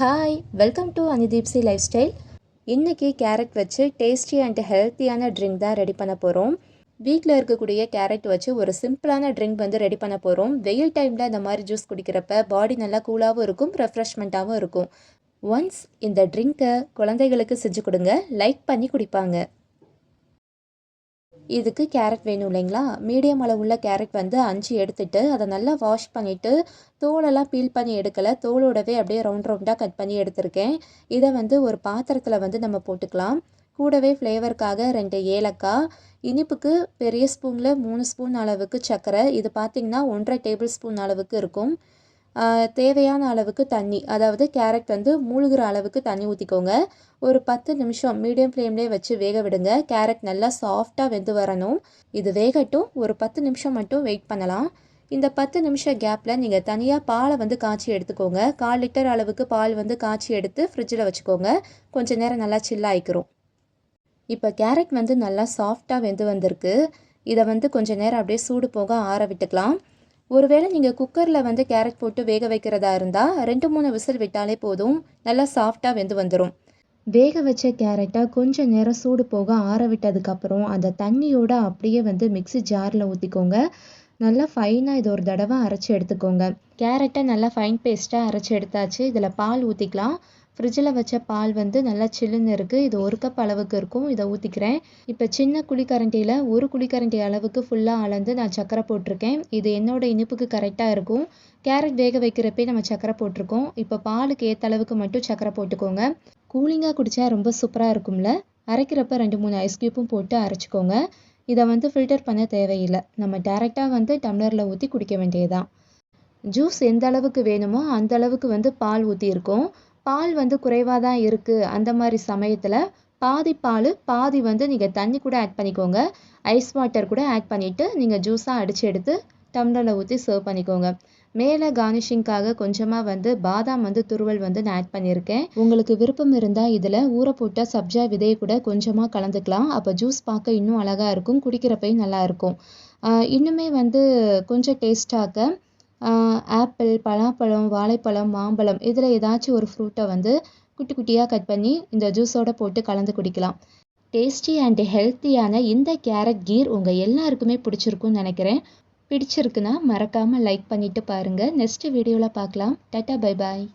Hi welcome to அனிதீப்சி lifestyle இன்றைக்கி carrot வச்சு டேஸ்டி அண்ட் ஹெல்த்தியான ட்ரிங்க் தான் ரெடி பண்ண போகிறோம் வீட்டில் இருக்கக்கூடிய கேரட் வச்சு ஒரு சிம்பிளான ட்ரிங்க் வந்து ரெடி பண்ண போகிறோம் வெயில் டைமில் இந்த மாதிரி ஜூஸ் குடிக்கிறப்ப பாடி நல்லா கூலாகவும் இருக்கும் ரெஃப்ரெஷ்மெண்ட்டாகவும் இருக்கும். ஒன்ஸ் இந்த ட்ரிங்க்கை குழந்தைகளுக்கு செஞ்சு கொடுங்க லைக் பண்ணி குடிப்பாங்க. இதுக்கு கேரட் வேணும் இல்லைங்களா? மீடியம் அளவுள்ள கேரட் வந்து அஞ்சு எடுத்துட்டு அதை நல்லா வாஷ் பண்ணிவிட்டு தோலெல்லாம் பீல் பண்ணி எடுக்கலை. தோலோடவே அப்படியே ரவுண்ட் ரவுண்டாக கட் பண்ணி எடுத்திருக்கேன். இதை வந்து ஒரு பாத்திரத்தில் வந்து நம்ம போட்டுக்கலாம். கூடவே ஃப்ளேவருக்காக ரெண்டு ஏலக்காய் இனிப்புக்கு பெரிய ஸ்பூனில் மூணு ஸ்பூன் அளவுக்கு சர்க்கரை. இது பார்த்திங்கன்னா ஒன்றரை டேபிள் ஸ்பூன் அளவுக்கு இருக்கும். தேவையான அளவுக்கு தண்ணி அதாவது கேரட் வந்து மூழ்கிற அளவுக்கு தண்ணி ஊற்றிக்கோங்க ஒரு பத்து நிமிஷம் மீடியம் ஃப்ளேம்லேயே வச்சு வேக விடுங்க. கேரட் நல்லா சாஃப்டாக வெந்து வரணும். இது வேகட்டும். ஒரு பத்து நிமிஷம் மட்டும் வெயிட் பண்ணலாம். இந்த பத்து நிமிஷம் கேப்பில் நீங்கள் தனியாக பாலை வந்து காய்ச்சி எடுத்துக்கோங்க. கால் லிட்டர் அளவுக்கு பால் வந்து காய்ச்சி எடுத்து ஃப்ரிட்ஜில் வச்சுக்கோங்க. கொஞ்சம் நேரம் நல்லா சில்லாயிக்கிறோம் இப்போ கேரட் வந்து நல்லா சாஃப்டாக வெந்து வந்திருக்கு. இதை வந்து கொஞ்சம் நேரம் அப்படியே சூடு போக ஆற விட்டுக்கலாம். ஒருவேளை நீங்கள் குக்கரில் வந்து கேரட் போட்டு வேக வைக்கிறதா இருந்தால் ரெண்டு மூணு விசில் விட்டாலே போதும். நல்லா சாஃப்டாக வெந்து வந்துடும் வேக வச்ச கேரட்டை கொஞ்சம் நேரம் சூடு போக ஆற விட்டதுக்கப்புறம் அந்த தண்ணியோட அப்படியே வந்து மிக்சி ஜாரில் ஊற்றிக்கோங்க நல்லா ஃபைனாக இது ஒரு தடவை அரைச்சி எடுத்துக்கோங்க. கேரட்டை நல்லா ஃபைன் பேஸ்ட்டாக அரைச்சி எடுத்தாச்சு. இதில் பால் ஊற்றிக்கலாம் ஃப்ரிட்ஜில் வச்ச பால் வந்து நல்லா சில்லுன்னு இருக்குது இது ஒரு கப் அளவுக்கு இருக்கும். இதை ஊற்றிக்கிறேன் இப்போ சின்ன குழிக்கரண்டியில் ஒரு குழிக்கரண்டி அளவுக்கு ஃபுல்லாக அளந்து நான் சக்கரை போட்டிருக்கேன். இது என்னோடய இனிப்புக்கு கரெக்டாக இருக்கும். கேரட் வேக வைக்கிறப்பே நம்ம சக்கரை போட்டிருக்கோம். இப்போ பாலுக்கு ஏற்ற அளவுக்கு மட்டும் சக்கரை போட்டுக்கோங்க. கூலிங்காக குடித்தா ரொம்ப சூப்பராக இருக்கும்ல. அரைக்கிறப்ப ரெண்டு மூணு ஐஸ் க்யூப்பும் போட்டு அரைச்சிக்கோங்க. இதை வந்து ஃபில்டர் பண்ண தேவையில்லை. நம்ம டேரெக்டாக வந்து டம்ளரில் ஊற்றி குடிக்க வேண்டியதுதான். ஜூஸ் எந்த அளவுக்கு வேணுமோ அந்த அளவுக்கு வந்து பால் ஊற்றியிருக்கோம் பால் வந்து குறைவாக தான் இருக்குது அந்த மாதிரி சமயத்தில் பாதி பால் பாதி வந்து நீங்கள் தண்ணி கூட ஆட் பண்ணிக்கோங்க. ஐஸ் வாட்டர் கூட ஆட் பண்ணிவிட்டு நீங்கள் ஜூஸாக அடித்து எடுத்து டம்ளரில் ஊற்றி சர்வ் பண்ணிக்கோங்க. மேலே கார்னிஷிங்காக கொஞ்சமாக வந்து பாதாம் வந்து துருவல் வந்து நான் ஆட் பண்ணியிருக்கேன். உங்களுக்கு விருப்பம் இருந்தால் இதில் ஊற போட்ட சப்ஜா விதையை கூட கொஞ்சமாக கலந்துக்கலாம். அப்போ ஜூஸ் பார்க்க இன்னும் அழகாக இருக்கும். குடிக்கிறப்பையும் நல்லாயிருக்கும் இன்னுமே வந்து கொஞ்சம் டேஸ்ட்டாக ஆப்பிள் பலாப்பழம் வாழைப்பழம் மாம்பழம். இதில் ஏதாச்சும் ஒரு ஃப்ரூட்டை வந்து குட்டி குட்டியாக கட் பண்ணி இந்த ஜூஸோட போட்டு கலந்து குடிக்கலாம். டேஸ்டி அண்ட் ஹெல்த்தியான இந்த கேரட் கீர் உங்கள் எல்லாருக்குமே பிடிச்சிருக்குன்னு நினைக்கிறேன். பிடிச்சிருக்குன்னா மறக்காமல் லைக் பண்ணிவிட்டு பாருங்கள் நெக்ஸ்ட் வீடியோவில் பார்க்கலாம் டாட்டா பை பாய்